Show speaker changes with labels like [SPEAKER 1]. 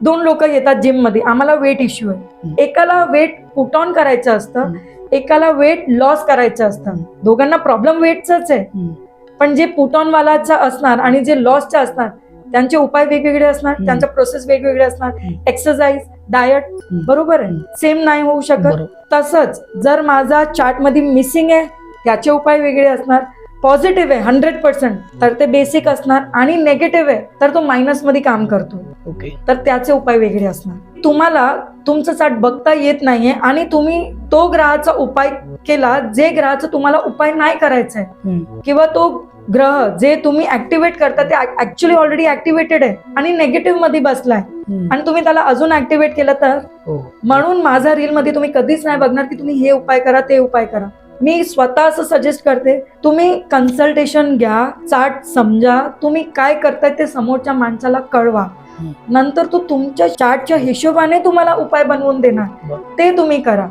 [SPEAKER 1] दोन लोक येतात जिममध्ये आम्हाला वेट इश्यू आहे. एकाला वेट पुट ऑन करायचं असतं. एकाला वेट लॉस करायचं असतं. दोघांना प्रॉब्लेम वेटचाच आहे. पण जे पुट ऑन वालाचा असणार आणि जे लॉसचे असणार त्यांचे उपाय वेगवेगळे असणार. त्यांच्या प्रोसेस वेगवेगळे असणार. Exercise diet. बरोबर आहे. सेम नाही होऊ शकत तसंच जर माझा चार्टमध्ये मिसिंग आहे त्याचे उपाय वेगळे असणार पॉझिटिव्ह आहे हंड्रेड पर्सेंट. तर ते बेसिक असणार आणि नेगेटिव्ह आहे तर तो मायनसमध्ये काम करतो.
[SPEAKER 2] ओके.
[SPEAKER 1] तर त्याचे उपाय वेगळे असणार. तुम्हाला तुमचं चार्ट बघता येत नाहीये आणि तुम्ही तो ग्रहाचा उपाय केला जे ग्रहाचा तुम्हाला उपाय नाही करायचा आहे. किंवा तो ग्रह जे तुम्ही ऍक्टिव्हेट करता ते ऍक्च्युली ऑलरेडी ऍक्टिव्हेटेड आहे आणि नेगेटिव्हमध्ये बसलाय. आणि तुम्ही त्याला अजून ऍक्टिव्हेट केलं तर?
[SPEAKER 2] हो.
[SPEAKER 1] म्हणून माझा रील मध्ये तुम्ही कधीच नाही बघणार की तुम्ही हे उपाय करा ते उपाय करा. मी स्वतः असं सजेस्ट करते तुम्ही कन्सल्टेशन घ्या चार्ट समजा तुम्ही काय करताय ते समोरच्या माणसाला कळवा. नंतर तो तुमच्या चार्टच्या हिशोबाने तुम्हाला उपाय बनवून देणार. ते तुम्ही करा